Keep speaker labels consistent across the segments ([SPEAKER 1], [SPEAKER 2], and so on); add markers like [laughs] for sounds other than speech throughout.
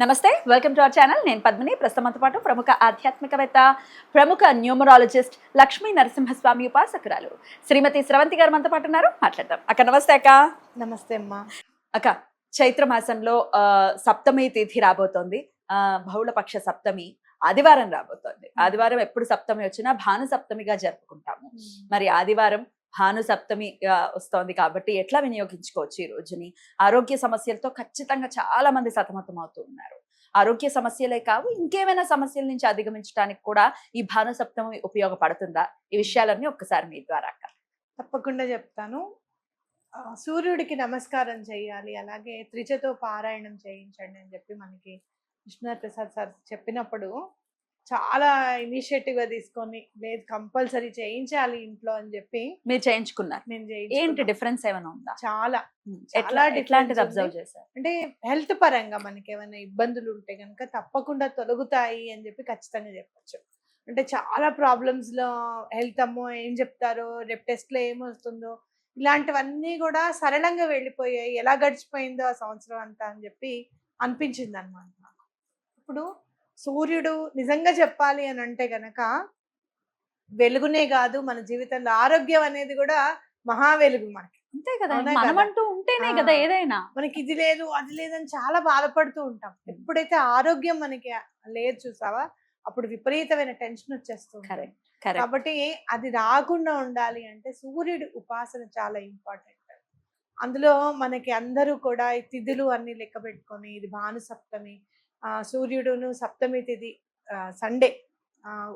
[SPEAKER 1] నమస్తే welcome to our channel. నేను పద్మిని. ప్రస్తుతంతో పాటు ప్రముఖ ఆధ్యాత్మికవేత్త ప్రముఖ న్యూమరాలజిస్ట్ లక్ష్మీ నరసింహస్వామి ఉపాసకురాలు శ్రీమతి స్రవంతి గారు మనతో పాటు ఉన్నారు. మాట్లాడదాం. అక్క నమస్తే అక్క.
[SPEAKER 2] నమస్తే అమ్మా.
[SPEAKER 1] అక్క చైత్ర మాసంలో ఆ, సప్తమి తిథి రాబోతోంది. ఆ, బహుళపక్ష సప్తమి ఆదివారం రాబోతోంది. ఆదివారం ఎప్పుడు సప్తమి వచ్చినా భాను సప్తమిగా జరుపుకుంటాము. మరి ఆదివారం భాను సప్తమి వస్తోంది కాబట్టి ఎట్లా వినియోగించుకోవచ్చు ఈ రోజుని? ఆరోగ్య సమస్యలతో ఖచ్చితంగా చాలా మంది సతమతం అవుతూ ఉన్నారు. ఆరోగ్య సమస్యలే కావు ఇంకేమైనా సమస్యల నుంచి అధిగమించడానికి కూడా ఈ భాను సప్తమి ఉపయోగపడుతుందా? ఈ విషయాలన్నీ ఒక్కసారి మీ ద్వారా
[SPEAKER 2] తప్పకుండా చెప్తాను. సూర్యుడికి నమస్కారం చేయాలి అలాగే త్రిచతో పారాయణం చేయించండి అని చెప్పి మనకి విష్ణునాథ్ ప్రసాద్ సార్ చెప్పినప్పుడు చాలా ఇనిషియేటివ్గా తీసుకొని లేదు కంపల్సరీ చేయించాలి ఇంట్లో అని చెప్పి
[SPEAKER 1] మీరు చేయించుకున్నారు.
[SPEAKER 2] నేను
[SPEAKER 1] ఏంటి. డిఫరెన్స్ ఏమైనా ఉందా?
[SPEAKER 2] చాలా.
[SPEAKER 1] ఎట్లా
[SPEAKER 2] చాలా
[SPEAKER 1] ఎట్లాంటిది అబ్జర్వ్. చేశారు?
[SPEAKER 2] అంటే హెల్త్ పరంగా మనకి ఏమైనా ఇబ్బందులు ఉంటే కనుక తప్పకుండా తొలగుతాయి అని చెప్పి ఖచ్చితంగా చెప్పొచ్చు. అంటే చాలా ప్రాబ్లమ్స్లో హెల్త్ అమ్మో ఏం చెప్తారో రేపు టెస్ట్లో ఏమొస్తుందో ఇలాంటివన్నీ కూడా సరళంగా వెళ్ళిపోయాయి. ఎలా గడిచిపోయిందో ఆ సంవత్సరం అంతా అని చెప్పి అనిపించింది అనమాట ఇప్పుడు సూర్యుడు నిజంగా చెప్పాలి అని అంటే గనక వెలుగునే కాదు మన జీవితంలో ఆరోగ్యం అనేది కూడా మహా వెలుగు మనకి.
[SPEAKER 1] అంతే కదా మనం? అంటూ ఉంటేనే. కదా ఏదైనా.
[SPEAKER 2] మనకి ఇది లేదు అది లేదని చాలా బాధపడుతూ ఉంటాం. ఎప్పుడైతే ఆరోగ్యం మనకి లేదు చూసావా అప్పుడు విపరీతమైన టెన్షన్ వచ్చేస్తుంది కాబట్టి అది రాకుండా ఉండాలి అంటే సూర్యుడి ఉపాసన చాలా ఇంపార్టెంట్. అందులో మనకి అందరూ కూడా ఈ తిథులు అన్ని లెక్క పెట్టుకొని ఇది భాను సప్తమి ఆ, సూర్యుడును సప్తమి తిథి సండే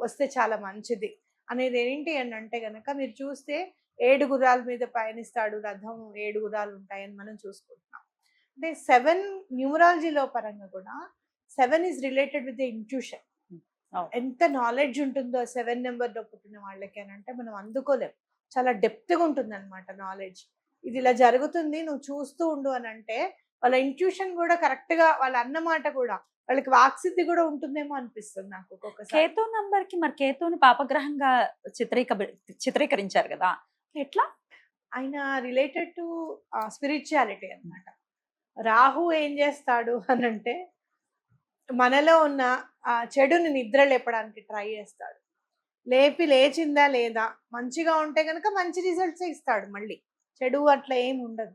[SPEAKER 2] వస్తే చాలా మంచిది. అనేది ఏంటి అని అంటే గనక మీరు చూస్తే ఏడు గుర్రాల మీద పయనిస్తాడు రథం ఏడు గుర్రాలు ఉంటాయని మనం చూసుకుంటున్నాం. అంటే సెవెన్ న్యూమరాలజీలో పరంగా కూడా seven is related with the intuition. ఎంత నాలెడ్జ్ ఉంటుందో సెవెన్ నెంబర్లో పుట్టిన వాళ్ళకి అని అంటే మనం అందుకోలేం. చాలా డెప్త్గా ఉంటుంది అనమాట నాలెడ్జ్. ఇది ఇలా జరుగుతుంది నువ్వు చూస్తూ ఉండు అని అంటే వాళ్ళ ఇంట్యూషన్ కూడా కరెక్ట్గా వాళ్ళ అన్నమాట కూడా వాళ్ళకి వాక్సిద్ధి కూడా ఉంటుందేమో అనిపిస్తుంది నాకు ఒక్కొక్కసారి.
[SPEAKER 1] కేతు నంబర్కి మరి కేతుని పాపగ్రహంగా చిత్రీక చిత్రీకరించారు కదా ఎట్లా?
[SPEAKER 2] ఆయన రిలేటెడ్ టు స్పిరిచువాలిటీ అన్నమాట. రాహు ఏం చేస్తాడు అని అంటే మనలో ఉన్న ఆ చెడుని నిద్ర లేపడానికి ట్రై చేస్తాడు. లేపి లేచిందా లేదా మంచిగా ఉంటే కనుక మంచి రిజల్ట్స్ ఇస్తాడు మళ్ళీ. చెడు అట్లా ఏం ఉండదు.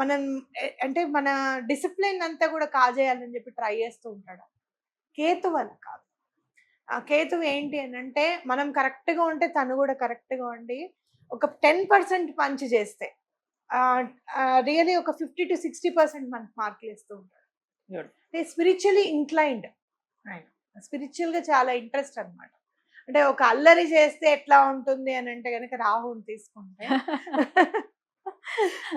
[SPEAKER 2] మనం అంటే మన డిసిప్లిన్ అంతా కూడా కాజేయాలని చెప్పి ట్రై చేస్తూ ఉంటాడు. కేతు వల్ల కాదు. కేతు ఏంటి అని అంటే మనం కరెక్ట్గా ఉంటే తను కూడా కరెక్ట్గా ఉండి ఒక టెన్ పర్సెంట్ పంచ్ చేస్తే రియలీ ఒక ఫిఫ్టీ టు సిక్స్టీ పర్సెంట్ మనకు మార్కులు ఇస్తూ ఉంటాడు. స్పిరిచువలీ ఇంక్లైన్డ్ ఆయన. స్పిరిచువల్గా చాలా ఇంట్రెస్ట్ అన్నమాట. అంటే ఒక అల్లరి చేస్తే ఎట్లా ఉంటుంది అని అంటే కనుక రాహుని తీసుకుంటే [laughs]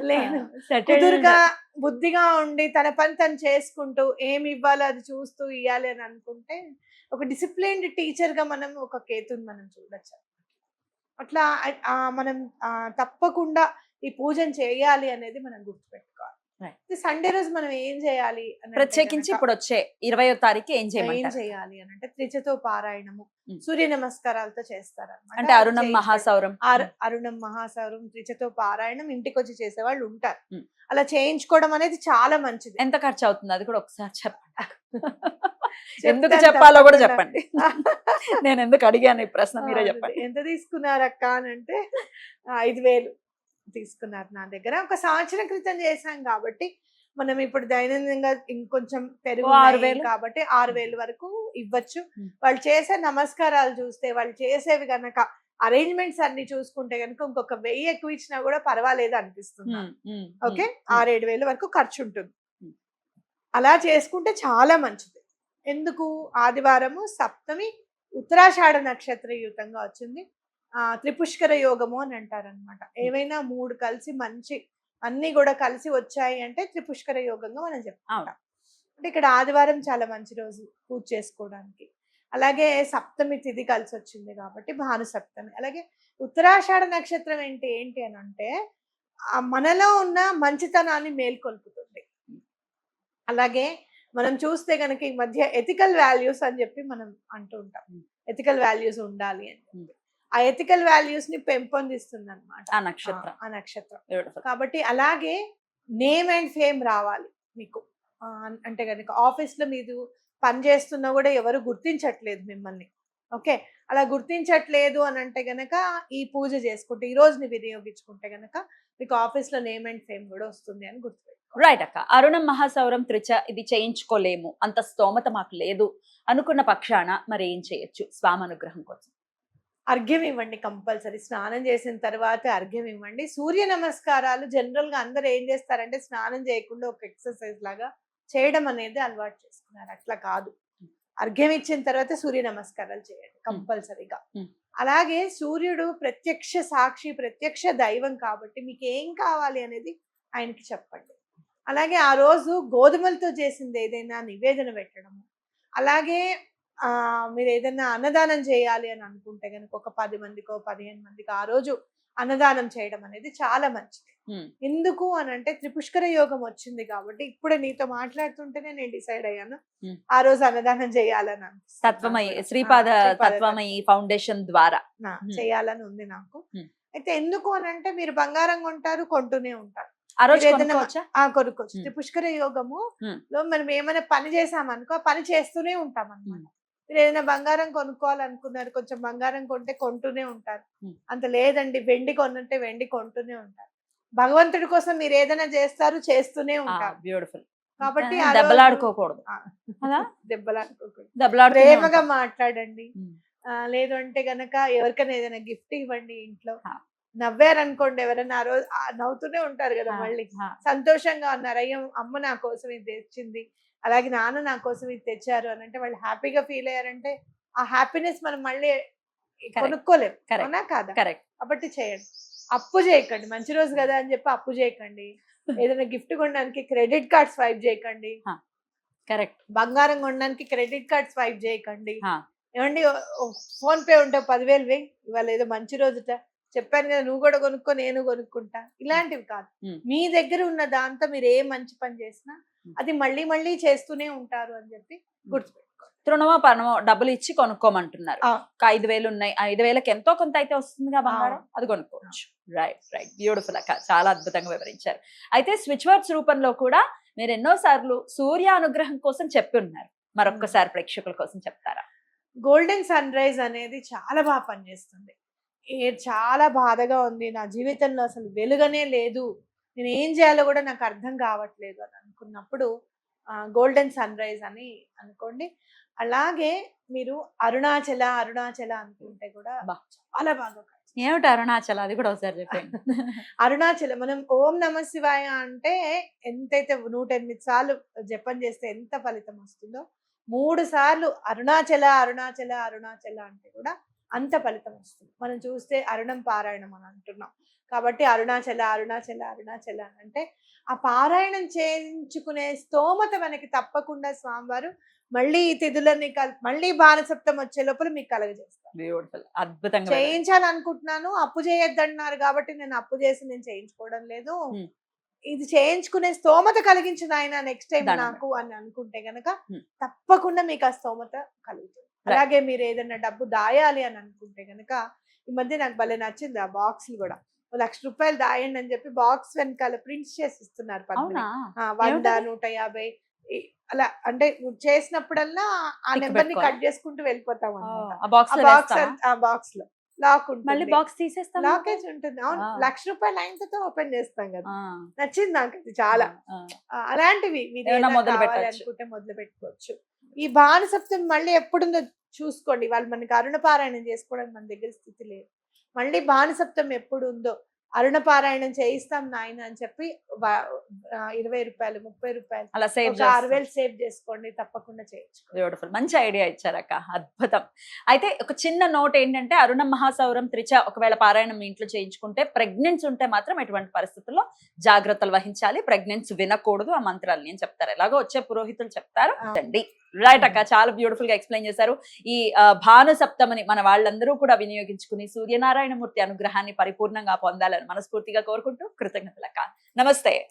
[SPEAKER 2] లేదు. కుదురుగా బుద్ధిగా ఉండి తన పని తను చేసుకుంటూ ఏమి ఇవ్వాలో అది చూస్తూ ఇవ్వాలి అని అనుకుంటే ఒక డిసిప్లైన్డ్ టీచర్గా మనం ఒక కేతుని మనం చూడొచ్చు అట్లా మనం తప్పకుండా ఈ పూజను చేయాలి అనేది మనం గుర్తుపెట్టుకోవాలి. సండే రోజు మనం ఏం చేయాలి
[SPEAKER 1] ప్రత్యేకించి ఇప్పుడు వచ్చే ఇరవయో తారీఖు ఏం
[SPEAKER 2] ఏం
[SPEAKER 1] చేయమంటారు?
[SPEAKER 2] చేయాలి అని అంటే త్రిచతో పారాయణము. సూర్య నమస్కారాలతో చేస్తారు
[SPEAKER 1] అంటే అరుణం మహాసౌరం.
[SPEAKER 2] అరుణం మహాసౌరం త్రిచతో పారాయణం ఇంటికి వచ్చి చేసేవాళ్ళు ఉంటారు. అలా చేయించుకోవడం అనేది చాలా మంచిది.
[SPEAKER 1] ఎంత ఖర్చు అవుతుంది అది కూడా ఒకసారి చెప్పండి. [laughs] ఎందుకు చెప్పాలో కూడా. చెప్పండి. [laughs] నేను ఎందుకు అడిగాను? ఈ ప్రశ్న మీరే చెప్పండి.
[SPEAKER 2] ఎంత తీసుకున్నారు అక్క అని అంటే ఐదు వేలు. తీసుకున్నారు నా దగ్గర. ఒక సంవత్సరం క్రితం చేశాం కాబట్టి మనం ఇప్పుడు దైనందినంగా ఇంకొంచెం పెరుగు
[SPEAKER 1] ఆరు వేలు?
[SPEAKER 2] కాబట్టి ఆరు వేలు వరకు ఇవ్వచ్చు. వాళ్ళు చేసే నమస్కారాలు చూస్తే వాళ్ళు చేసేవి గనక అరేంజ్మెంట్స్ అన్ని చూసుకుంటే కనుక ఇంకొక వెయ్యి ఎక్కువ ఇచ్చినా కూడా పర్వాలేదు అనిపిస్తుంది ఓకే? ఆరేడు వేల వరకు ఖర్చు ఉంటుంది. అలా చేసుకుంటే చాలా మంచిది. ఎందుకు? ఆదివారము సప్తమి ఉత్తరాషాఢ నక్షత్ర యుతంగా వచ్చింది. త్రిపుష్కర యోగము అని అంటారనమాట ఏవైనా మూడు కలిసి మంచి అన్ని కూడా కలిసి వచ్చాయి అంటే త్రిపుష్కర యోగంగా మనం చెప్పుకుంటాం. అంటే ఇక్కడ ఆదివారం చాలా మంచి రోజు పూజ చేసుకోవడానికి. అలాగే సప్తమి తిథి కలిసి వచ్చింది కాబట్టి భాను సప్తమి అలాగే ఉత్తరాషాఢ నక్షత్రం ఏంటి ఏంటి అని అంటే ఆ మనలో ఉన్న మంచితనాన్ని మేల్కొల్పుతుంది. అలాగే మనం చూస్తే కనుక ఈ మధ్య ఎథికల్ వాల్యూస్ అని చెప్పి మనం అంటూ ఉంటాం. ఎథికల్ వాల్యూస్ ఉండాలి అని. ఆ ఎథికల్ వాల్యూస్ని పెంపొందిస్తుంది అనమాట
[SPEAKER 1] ఆ నక్షత్రం.
[SPEAKER 2] ఆ నక్షత్రం. కాబట్టి అలాగే నేమ్ అండ్ ఫేమ్ రావాలి మీకు. అంటే కనుక ఆఫీస్లో మీరు పని చేస్తున్నా కూడా ఎవరు గుర్తించట్లేదు మిమ్మల్ని. ఓకే? అలా గుర్తించట్లేదు అని అంటే గనక ఈ పూజ చేసుకుంటే ఈ రోజుని వినియోగించుకుంటే గనక మీకు ఆఫీస్లో నేమ్ అండ్ ఫేమ్ కూడా వస్తుంది అని గుర్తుపెట్టుకోవాలి
[SPEAKER 1] రైట్ అక్క. అరుణం మహాసౌరం త్రిచ ఇది చేయించుకోలేము. అంత స్తోమత మాకు లేదు. అనుకున్న పక్షాన మరి ఏం చేయొచ్చు? స్వామి అనుగ్రహం కోసం.
[SPEAKER 2] అర్ఘ్యం ఇవ్వండి కంపల్సరీ. స్నానం చేసిన తర్వాత అర్ఘ్యం ఇవ్వండి సూర్య నమస్కారాలు జనరల్గా అందరు ఏం చేస్తారంటే స్నానం చేయకుండా ఒక ఎక్సర్సైజ్ లాగా చేయడం అనేది అలవాటు చేసుకున్నారు. అట్లా కాదు. అర్ఘ్యం ఇచ్చిన తర్వాత సూర్య నమస్కారాలు చేయండి కంపల్సరీగా. అలాగే సూర్యుడు ప్రత్యక్ష సాక్షి ప్రత్యక్ష దైవం కాబట్టి మీకు ఏం కావాలి అనేది ఆయనకి చెప్పండి. అలాగే ఆ రోజు గోధుమలతో చేసింది ఏదైనా నివేదన పెట్టడము. అలాగే మీరు ఏదైనా అన్నదానం చేయాలి అని అనుకుంటే కనుక ఒక పది మందికో పదిహేను మందికి ఆ రోజు అన్నదానం చేయడం అనేది చాలా మంచిది. ఎందుకు అని అంటే త్రిపుష్కర యోగం వచ్చింది కాబట్టి ఇప్పుడే నీతో మాట్లాడుతుంటేనే నేను డిసైడ్ అయ్యాను. ఆ రోజు అన్నదానం చేయాలని అనిపిస్తుంది
[SPEAKER 1] తత్వమయి
[SPEAKER 2] నాకు కూడా.
[SPEAKER 1] శ్రీపాద
[SPEAKER 2] ఆ, శ్రీపాద
[SPEAKER 1] తత్వమయి ఫౌండేషన్ ద్వారా.
[SPEAKER 2] చేయాలని ఉంది నాకు. అయితే ఎందుకు అని అంటే మీరు బంగారం కొంటారు కొంటూనే ఉంటారు
[SPEAKER 1] ఆ రోజు
[SPEAKER 2] ఏదైనా
[SPEAKER 1] కొనుక్కోవచ్చా.
[SPEAKER 2] త్రిపుష్కర యోగము. లో మనం ఏమైనా పని చేసామనుకో ఆ పని చేస్తూనే ఉంటాం అన్నమాట
[SPEAKER 1] Hmm.
[SPEAKER 2] మీరు ఏదైనా బంగారం కొనుక్కోవాలనుకున్నారు కొంచెం బంగారం కొంటే కొంటూనే ఉంటారు. అంత లేదండి వెండి కొనంటే వెండి కొంటూనే ఉంటారు. భగవంతుడి కోసం మీరు ఏదైనా చేస్తారు చేస్తూనే ఉంటారు.
[SPEAKER 1] బ్యూటిఫుల్.
[SPEAKER 2] కాబట్టి
[SPEAKER 1] దెబ్బలాడుకోకూడదు. [laughs]
[SPEAKER 2] దెబ్బలాడుకోకూడదు. ప్రేమగా. మాట్లాడండి. లేదు అంటే గనక ఎవరికైనా ఏదైనా గిఫ్ట్ ఇవ్వండి ఇంట్లో. నవ్వారనుకోండి ఎవరైనా ఆ రోజు నవ్వుతూనే ఉంటారు కదా మళ్ళీ. సంతోషంగా ఉన్నారు అయ్యో అమ్మ నా కోసం ఇది తెచ్చింది అలాగే నాన్న నా కోసం ఇది తెచ్చారు అని అంటే వాళ్ళు హ్యాపీగా ఫీల్ అయ్యారంటే ఆ హ్యాపీనెస్ మనం మళ్ళీ కొనుక్కోలేం.
[SPEAKER 1] Correct.
[SPEAKER 2] అవునా కాదా?
[SPEAKER 1] కరెక్ట్.
[SPEAKER 2] కాబట్టి చేయండి. అప్పు చేయకండి. మంచి రోజు కదా అని చెప్పి అప్పు చేయకండి. ఏదైనా గిఫ్ట్ కొనడానికి క్రెడిట్ కార్డ్ స్వైప్ చేయకండి.
[SPEAKER 1] కరెక్ట్.
[SPEAKER 2] బంగారం కొనడానికి క్రెడిట్ కార్డ్ స్వైప్ చేయకండి. ఏమండి ఫోన్ పే ఉంటే పదివేలు వేయి ఇవాళ ఏదో మంచి రోజుట. చెప్పాను కదా నువ్వు కూడా కొనుక్కో నేను కొనుక్కుంటా. ఇలాంటివి కాదు. మీ దగ్గర ఉన్న దాంతో మీరు ఏ మంచి పని చేసినా. అది మళ్ళీ మళ్ళీ చేస్తూనే ఉంటారు అని చెప్పి గుర్తుపెట్టుకోండి
[SPEAKER 1] తృణమో పనమో డబ్బులు ఇచ్చి కొనుక్కోమంటున్నారు. ఐదు వేలు ఉన్నాయి. ఐదు వేలకి ఎంతో కొంత అయితే వస్తుందిగా బంగారం? అది కొనుక్కోవచ్చు. రైట్ రైట్ బ్యూటిఫుల్ అక్క. చాలా అద్భుతంగా వివరించారు. అయితే స్విచ్ వర్డ్స్ రూపంలో కూడా మీరు ఎన్నో సార్లు సూర్య అనుగ్రహం కోసం చెప్పి ఉన్నారు. మరొక్కసారి ప్రేక్షకుల కోసం చెప్తారా?
[SPEAKER 2] గోల్డెన్ సన్ రైజ్ అనేది చాలా బాగా పనిచేస్తుంది. చాలా బాధగా ఉంది. నా జీవితంలో అసలు వెలుగనే లేదు. నేను ఏం చేయాలో కూడా నాకు అర్థం కావట్లేదు అని అనుకున్నప్పుడు గోల్డెన్ సన్ రైజ్ అని అనుకోండి. అలాగే మీరు అరుణాచల అరుణాచల అనుకుంటే కూడా. చాలా బాగా
[SPEAKER 1] ఏమిటి అరుణాచల్? అది కూడా ఒకసారి చెప్పండి [laughs]
[SPEAKER 2] అరుణాచలం మనం ఓం నమ శివాయ అంటే ఎంతైతే నూట ఎనిమిది సార్లు జపం చేస్తే ఎంత ఫలితం వస్తుందో మూడు సార్లు అరుణాచల అరుణాచల అరుణాచల అంటే కూడా అంత ఫలితం వస్తుంది మనం చూస్తే అరుణం పారాయణం అని అంటున్నాం కాబట్టి అరుణాచల అరుణాచల అరుణాచల అని అంటే ఆ పారాయణం చేయించుకునే స్తోమత మనకి తప్పకుండా స్వామివారు మళ్ళీ ఈ తిథులని కల్ మళ్ళీ బాణసప్తం వచ్చే లోపల మీకు కలగజేస్తారు
[SPEAKER 1] అద్భుతంగా.
[SPEAKER 2] చేయించాలనుకుంటున్నాను అప్పు చేయొద్దన్నారు కాబట్టి నేను అప్పు చేసి నేను చేయించుకోవడం లేదు. ఇది చేయించుకునే స్తోమత కలిగించిన ఆయన నెక్స్ట్ టైం నాకు అని అనుకుంటే గనక. తప్పకుండా మీకు ఆ స్తోమత కలుగుతుంది అలాగే మీరు ఏదైనా డబ్బు దాయాలి అని అనుకుంటే గనక ఈ మధ్య నాకు భలే నచ్చింది ఆ బాక్స్ కూడా. లక్ష రూపాయలు దాయండి అని చెప్పి బాక్స్ వెనకాల ప్రింట్స్ చేసి ఇస్తున్నారు వంద? నూట యాభై అలా అంటే చేసినప్పుడల్లా ఆ
[SPEAKER 1] నెంబర్ని?
[SPEAKER 2] కట్ చేసుకుంటూ వెళ్ళిపోతాం
[SPEAKER 1] బాక్స్
[SPEAKER 2] ఆ బాక్స్ ఆ బాక్స్లో. లాక్ ఉంటుంది.
[SPEAKER 1] బాక్స్ తీసేస్తాం
[SPEAKER 2] లాకేజ్ ఉంటుంది. అవును. లక్ష రూపాయలు లైన్తో ఓపెన్ చేస్తాం కదా. నచ్చింది నాకు అది చాలా అలాంటివి మీరు. అనుకుంటే మొదలు పెట్టుకోవచ్చు. ఈ భానుసప్తమి మళ్ళీ ఎప్పుడుందో చూసుకోండి. వాళ్ళు మనకి అరుణపారాయణం చేసుకోవడానికి మన దగ్గర స్థితి లేదు. మళ్ళీ భానుసప్తమి ఎప్పుడు ఉందో అరుణపారాయణం చేయిస్తాం నాయన అని చెప్పి ఇరవై రూపాయలు ముప్పై రూపాయలు
[SPEAKER 1] అలా సేవ్
[SPEAKER 2] ఆరు వేలు సేవ్ చేసుకోండి. తప్పకుండా చేయొచ్చు
[SPEAKER 1] బ్యూటిఫుల్. మంచి ఐడియా ఇచ్చారక్క అద్భుతం. అయితే ఒక చిన్న నోట్ ఏంటంటే అరుణ మహాసౌరం త్రిచ ఒకవేళ పారాయణం మీ ఇంట్లో చేయించుకుంటే ప్రెగ్నెన్స్ ఉంటే మాత్రం ఎటువంటి పరిస్థితుల్లో జాగ్రత్తలు వహించాలి. ప్రెగ్నెన్స్ వినకూడదు ఆ మంత్రాలని అని చెప్తారు. ఎలాగో వచ్చే పురోహితులు చెప్తారు. అండి. రైట్ అక్క. చాలా బ్యూటిఫుల్గా ఎక్స్ప్లెయిన్ చేశారు. ఈ భాను సప్తమని మన వాళ్ళందరూ కూడా వినియోగించుకుని సూర్యనారాయణ మూర్తి అనుగ్రహాన్ని పరిపూర్ణంగా పొందాలని మనస్ఫూర్తిగా కోరుకుంటూ కృతజ్ఞతలక్క. నమస్తే.